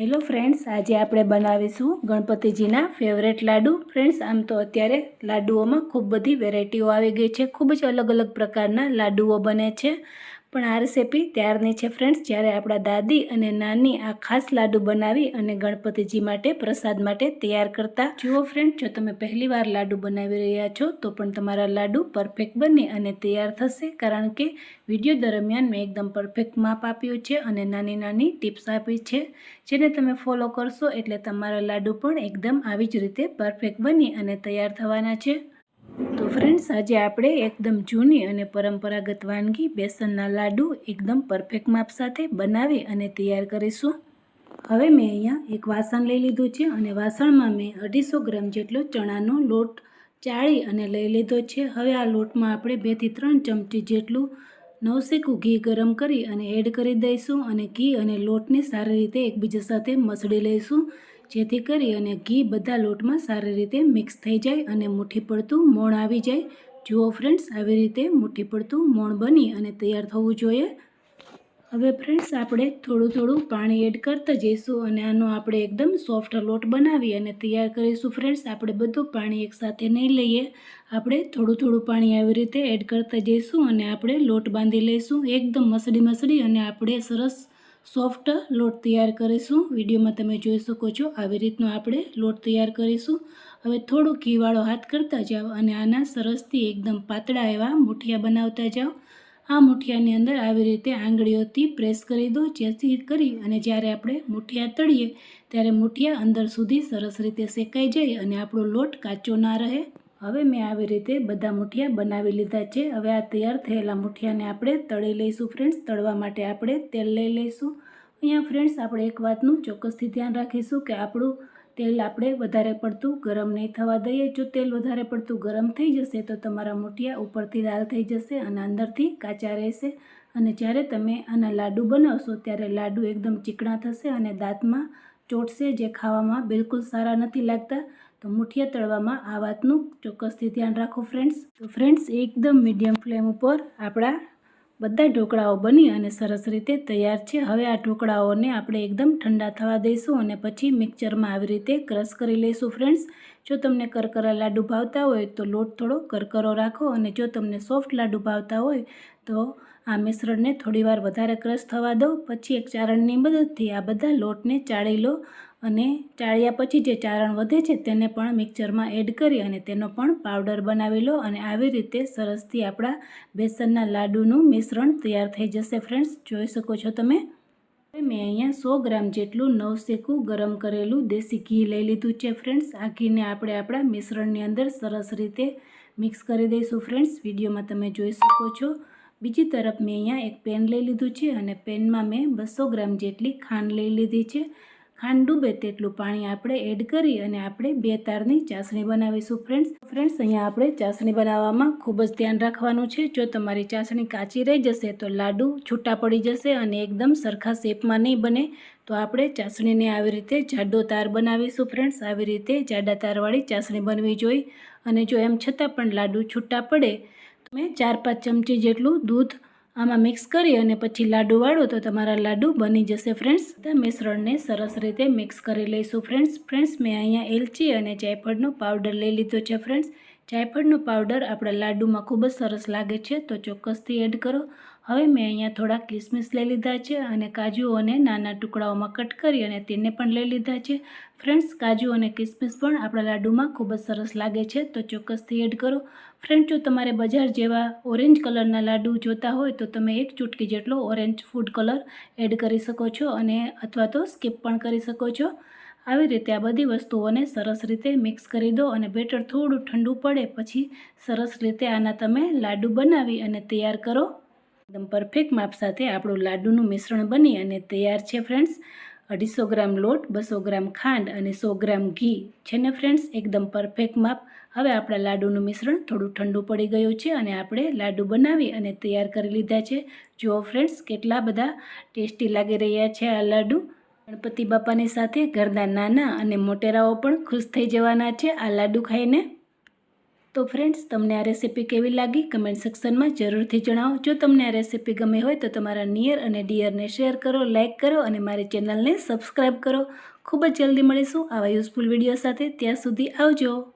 Hello friends આજે આપણે બનાવીશું ગણપતિજીના ફેવરેટ લાડુ. ફ્રેન્ડ્સ આમ તો અત્યારે લાડુઓમાં ખૂબ બધી વેરાયટીઓ આવી ગઈ છે. ખૂબ જ અલગ અલગ પ્રકારના લાડુઓ બને છે. પણ આ રેસીપી ત્યારની છે ફ્રેન્ડ્સ જ્યારે આપણા દાદી અને નાની આ ખાસ લાડુ બનાવી અને ગણપતિજી માટે પ્રસાદ માટે તૈયાર કરતા. જુઓ ફ્રેન્ડ જો તમે પહેલી વાર લાડુ બનાવી રહ્યા છો, તો પણ તમારા લાડુ પરફેક્ટ બની અને તૈયાર થશે. કારણ કે વીડિયો દરમિયાન મેં એકદમ પરફેક્ટ માપ આપ્યું છે અને નાની નાની ટિપ્સ આપી છે. જેને તમે ફોલો કરશો એટલે તમારા લાડુ પણ એકદમ આવી જ રીતે પરફેક્ટ બની અને તૈયાર થવાના છે. તો ફ્રેન્ડ્સ આજે આપણે એકદમ જૂની અને પરંપરાગત વાનગી બેસનના લાડુ એકદમ પરફેક્ટ માપ સાથે બનાવી અને તૈયાર કરીશું. હવે મેં અહીંયા એક વાસણ લઈ લીધું છે અને વાસણમાં મેં અઢીસો ગ્રામ જેટલો ચણાનો લોટ ચાળી અને લઈ લીધો છે. હવે આ લોટમાં આપણે બેથી ત્રણ ચમચી જેટલું નવસેકું ઘી ગરમ કરી અને એડ કરી દઈશું અને ઘી અને લોટને સારી રીતે એકબીજા સાથે મસળી લઈશું. જેથી કરી અને ઘી બધા લોટમાં સારી રીતે મિક્સ થઈ જાય અને મુઠ્ઠી પડતું મોણ આવી જાય. જુઓ ફ્રેન્ડ્સ આવી રીતે મુઠ્ઠી પડતું મોણ બની અને તૈયાર થવું જોઈએ. હવે ફ્રેન્ડ્સ આપણે થોડું થોડું પાણી એડ કરતા જઈશું અને આનો આપણે એકદમ સોફ્ટ લોટ બનાવી અને તૈયાર કરીશું ફ્રેન્ડ્સ આપણે બધું પાણી એકસાથે નહીં લઈએ. આપણે થોડું થોડું પાણી આવી રીતે એડ કરતા જઈશું અને આપણે લોટ બાંધી લઈશું. એકદમ મસળી મસળી અને આપણે સરસ સોફ્ટ લોટ તૈયાર કરીશું. વિડીયોમાં તમે જોઈ શકો છો આવી રીતનો આપણે લોટ તૈયાર કરીશું. હવે થોડું ઘીવાળો હાથ કરતા જાઓ અને આના સરસથી એકદમ પાતળા એવા મુઠિયા બનાવતા જાઓ. આ મુઠિયાની અંદર આવી રીતે આંગળીઓથી પ્રેસ કરી દો, જેથી કરી અને જ્યારે આપણે મુઠિયા તળીએ ત્યારે મુઠિયા અંદર સુધી સરસ રીતે શેકાઈ જાય અને આપણો લોટ કાચો ના રહે. હવે મેં આવી રીતે બધા મુઠિયા બનાવી લીધા છે. હવે આ તૈયાર થયેલા મુઠિયાને આપણે તળી લઈશું ફ્રેન્ડ્સ. તળવા માટે આપણે તેલ લઈ લઈશું. અહીંયા ફ્રેન્ડ્સ, આપણે એક વાતનું ચોક્કસથી ધ્યાન રાખીશું કે આપણું તેલ આપણે વધારે પડતું ગરમ નહીં થવા દઈએ. જો તેલ વધારે પડતું ગરમ થઈ જશે તો તમારા મુઠિયા ઉપરથી લાલ થઈ જશે અને અંદરથી કાચા રહેશે. અને જ્યારે તમે આના લાડુ બનાવશો ત્યારે લાડુ એકદમ ચીકણા થશે અને દાંતમાં ચોટશે જે ખાવામાં બિલકુલ સારા નથી લાગતા, તો મુઠિયા તળવામાં આ વાતનું ચોક્કસથી ધ્યાન રાખો ફ્રેન્ડ્સ તો ફ્રેન્ડ્સ એકદમ મીડિયમ ફ્લેમ ઉપર આપણા બધા ઢોકળાઓ બની અને સરસ રીતે તૈયાર છે. હવે આ ઢોકળાઓને આપણે એકદમ ઠંડા થવા દઈશું અને પછી મિક્સરમાં આવી રીતે ક્રશ કરી લઈશું ફ્રેન્ડ્સ જો તમને કરકરા લાડુ ભાવતા હોય તો લોટ થોડો કરકરો રાખો અને જો તમને સોફ્ટ લાડુ ભાવતા હોય તો આ મિશ્રણને થોડીવાર વધારે ક્રશ થવા દો પછી એક ચારણની મદદથી આ બધા લોટને ચાળી લો અને ચાળ્યા પછી જે ચારણ વધે છે તેને પણ મિક્સરમાં એડ કરી અને તેનો પણ પાવડર બનાવી લો અને આવી રીતે સરસથી આપણા બેસનના લાડુનું મિશ્રણ તૈયાર થઈ જશે. ફ્રેન્ડ્સ, જોઈ શકો છો તમે? મેં અહીંયા સો ગ્રામ જેટલું નવસેકું ગરમ કરેલું દેશી ઘી લઈ લીધું છે. ફ્રેન્ડ્સ, આ ઘીને આપણે આપણા મિશ્રણની અંદર સરસ રીતે મિક્સ કરી દઈશું. ફ્રેન્ડ્સ, વિડીયોમાં તમે જોઈ શકો છો બીજી તરફ મેં અહીંયા એક પેન લઈ લીધું છે અને પેનમાં મેં બસો ગ્રામ જેટલી ખાંડ લઈ લીધી છે. ખાંડ ડૂબે તેટલું પાણી આપણે એડ કરી અને આપણે બે તારની ચાસણી બનાવીશું ફ્રેન્ડ્સ. ફ્રેન્ડ્સ, અહીંયા આપણે ચાસણી બનાવવામાં ખૂબ જ ધ્યાન રાખવાનું છે. જો તમારી ચાસણી કાચી રહી જશે તો લાડુ છૂટા પડી જશે અને એકદમ સરખા શેપમાં નહીં બને. તો આપણે ચાસણીને આવી રીતે જાડો તાર બનાવીશું ફ્રેન્ડ્સ. આવી રીતે જાડા તારવાળી ચાસણી બનવી જોઈએ. અને જો એમ છતાં પણ લાડુ છૂટા પડે તમે ચાર પાંચ ચમચી જેટલું દૂધ આમાં મિક્સ કરી અને પછી લાડુ વાળો તો તમારા લાડુ બની જશે ફ્રેન્ડ્સ મિશ્રણને સરસ રીતે મિક્સ કરી લઈશું ફ્રેન્ડ્સ ફ્રેન્ડ્સ મેં અહીંયા એલચી અને જાયફળનો પાવડર લઈ લીધો છે ફ્રેન્ડ્સ જાયફળનો પાવડર આપણા લાડુમાં ખૂબ જ સરસ લાગે છે. તો ચોક્કસથી એડ કરો. હવે મેં અહીંયા થોડા કિસમિસ લઈ લીધા છે અને કાજુઓને નાના ટુકડાઓમાં કટ કરી અને તેને પણ લઈ લીધા છે. ફ્રેન્ડ્સ, કાજુ અને કિસમિસ પણ આપણા લાડુમાં ખૂબ જ સરસ લાગે છે, તો ચોક્કસથી એડ કરો. ફ્રેન્ડ જો તમારે બજાર જેવા ઓરેન્જ કલરના લાડુ જોતા હોય તો તમે એક ચૂટકી જેટલો ઓરેન્જ ફૂડ કલર એડ કરી શકો છો અને અથવા તો સ્કીપ પણ કરી શકો છો. આવી રીતે આ બધી વસ્તુઓને સરસ રીતે મિક્સ કરી દો અને બેટર થોડું ઠંડુ પડે પછી સરસ રીતે આના તમે લાડુ બનાવી અને તૈયાર કરો. એકદમ પરફેક્ટ માપ સાથે આપણું લાડુનું મિશ્રણ બની અને તૈયાર છે ફ્રેન્ડ્સ અઢીસો ગ્રામ લોટ, બસો ગ્રામ ખાંડ અને સો ગ્રામ ઘી. છે ને ફ્રેન્ડ્સ એકદમ પરફેક્ટ માપ. હવે આપણા લાડુનું મિશ્રણ થોડું ઠંડુ પડી ગયું છે અને આપણે લાડુ બનાવી અને તૈયાર કરી લીધા છે. જુઓ ફ્રેન્ડ્સ કેટલા બધા ટેસ્ટી લાગી રહ્યા છે આ લાડુ. ગણપતિ બાપાની સાથે ઘરના નાના અને મોટેરાઓ પણ ખુશ થઈ જવાના છે આ લાડુ ખાઈને. તો ફ્રેન્ડ્સ તમને આ રેસીપી કેવી લાગી? કમેન્ટ સેક્શનમાં જરૂરથી જણાવો. જો તમને આ રેસીપી ગમી હોય તો તમારા નિયર અને ડિયરને શેર કરો લાઇક કરો અને મારી ચેનલને સબસ્ક્રાઈબ કરો. ખૂબ જ જલ્દી મળીશું આવા યુઝફુલ વીડિયો સાથે. ત્યાં સુધી આવજો.